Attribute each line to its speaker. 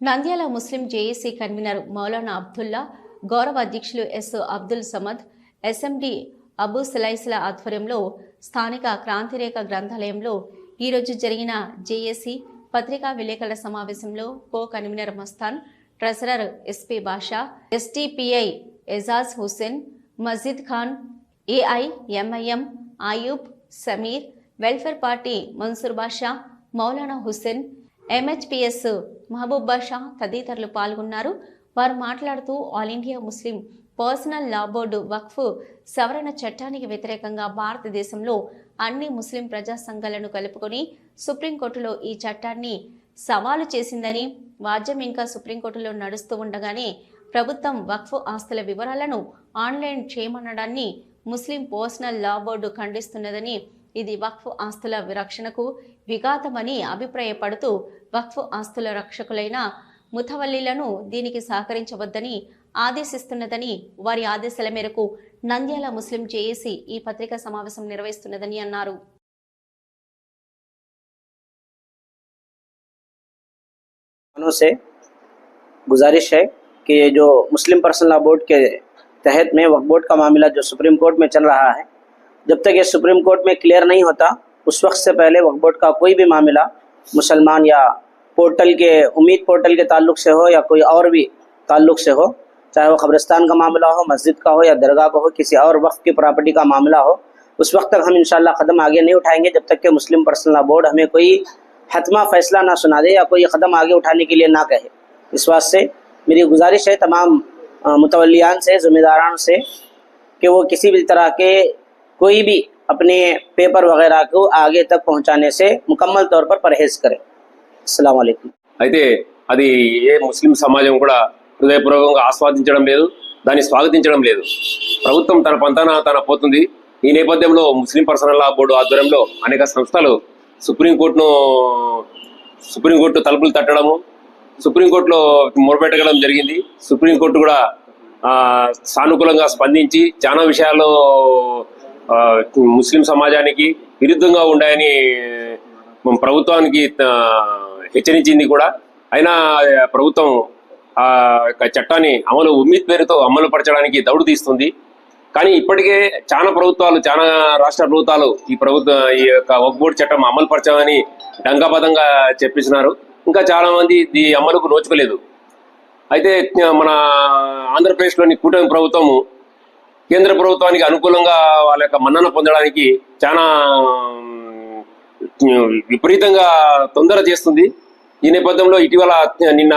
Speaker 1: Nandyal Muslim JAC convener Maulana Abdullah గౌరవ అధ్యక్షులు S Abdul Samad SMD Abu సలైస్ల ఆధ్వర్యంలో స్థానిక క్రాంతిరేఖ గ్రంథాలయంలో ఈరోజు జరిగిన జేఏసీ పత్రికా విలేకరుల సమావేశంలో co convener Mastan treasurer SP Basha STPI Ejaz Hussain Majeed Khan AIMIM Ayub Sameer welfare party Mansoor Basha Maulana Hussain MHPS Mahaboob Basha తదితరులు పాల్గొన్నారు. వారు మాట్లాడుతూ all India Muslim personal law board Waqf సవరణ చట్టానికి వ్యతిరేకంగా భారతదేశంలో అన్ని ముస్లిం ప్రజా సంఘాలను కలుపుకొని సుప్రీంకోర్టులో ఈ చట్టాన్ని సవాలు చేసిందని వాద్యం ఇంకా సుప్రీంకోర్టులో నడుస్తూ ఉండగానే ప్రభుత్వం వక్ఫ్ ఆస్తుల వివరాలను ఆన్లైన్ చేయమనడాన్ని ముస్లిం పర్సనల్ లా బోర్డు ఖండిస్తున్నదని ఇది వక్ఫ్ ఆస్తుల రక్షణకు విఘాతమని అభిప్రాయపడుతూ వక్ఫ్ ఆస్తుల రక్షకులైన ముతవల్లిలను దీనికి సహకరించవద్దని ఆదేశిస్తున్నదని వారి ఆదేశాల మేరకు నంద్యాల ముస్లిం జేఏసీ ఈ పత్రికా సమావేశం నిర్వహిస్తున్నదని అన్నారు
Speaker 2: किसानों से गुजारिश है कि ये जो मुस्लिम पर्सनल लॉ बोर्ड के तहत में वक्फ बोर्ड का मामला जो सुप्रीम कोर्ट में चल रहा है जब तक ये सुप्रीम कोर्ट में क्लियर नहीं होता, उस वक्त से पहले वक्फ बोर्ड का कोई भी मामला मुसलमान या पोर्टल के, उम्मीद पोर्टल के ताल्लुक से हो या कोई और भी ताल्लुक से हो, चाहे वो कब्रिस्तान का मामला हो, मस्जिद का हो या दरगाह का हो, किसी और वक्त की प्रॉपर्टी का मामला हो, उस वक्त तक हम इंशाल्लाह कदम आगे नहीं उठाएँगे जब तक कि मुस्लिम पर्सनल बोर्ड हमें कोई हतमा फैसला ना सुना दे या कोई कदम आगे उठाने के लिए ना कहे। इस वास्ते मेरी गुजारिश है, तमाम मुतवलियान से, ज़िम्मेदारान से, कि वो किसी भी तरह के कोई भी अपने पेपर वगैरह को आगे तक पहुंचाने से मुकम्मल तौर पर परहेज़ करें अस्सलाम वालेकुम
Speaker 3: అయితే అది ఏ ముస్లిం సమాజం కూడా హృదయపూర్వకంగా ఆస్వాదించడం లేదు దాన్ని స్వాగతించడం లేదు ప్రభుత్వం తన పంతాన తన పోతుంది ఈ నేపథ్యంలో ముస్లిం పర్సనల్ లా బోర్డు ఆధ్వర్యంలో అనేక సంస్థలు సుప్రీంకోర్టును సుప్రీంకోర్టు తలుపులు తట్టడము సుప్రీంకోర్టులో మొరపెట్టగడం జరిగింది సుప్రీంకోర్టు కూడా ఆ, సానుకూలంగా స్పందించి చాలా విషయాల్లో ఆ, ముస్లిం సమాజానికి విరుద్ధంగా ఉన్నాయని ప్రభుత్వానికి హెచ్చరించింది కూడా. అయినా ప్రభుత్వం ఆ యొక్క చట్టాన్ని అమలు ఉమ్మీద్ పేరుతో అమలు పరచడానికి దౌడు తీస్తుంది. కానీ ఇప్పటికే చాలా ప్రభుత్వాలు చాలా రాష్ట్ర ప్రభుత్వాలు ఈ ప్రభుత్వ ఈ యొక్క వక్ బోర్డు చట్టం అమలు పరచామని డంకాపదంగా చెప్పిస్తున్నారు ఇంకా చాలా మంది ఈ అమలుకు నోచుకోలేదు. అయితే మన ఆంధ్రప్రదేశ్లోని కూటమి ప్రభుత్వము కేంద్ర ప్రభుత్వానికి అనుకూలంగా వాళ్ళ యొక్క మన్నన పొందడానికి చాలా విపరీతంగా తొందర చేస్తుంది. ఈ నేపథ్యంలో ఇటీవల నిన్న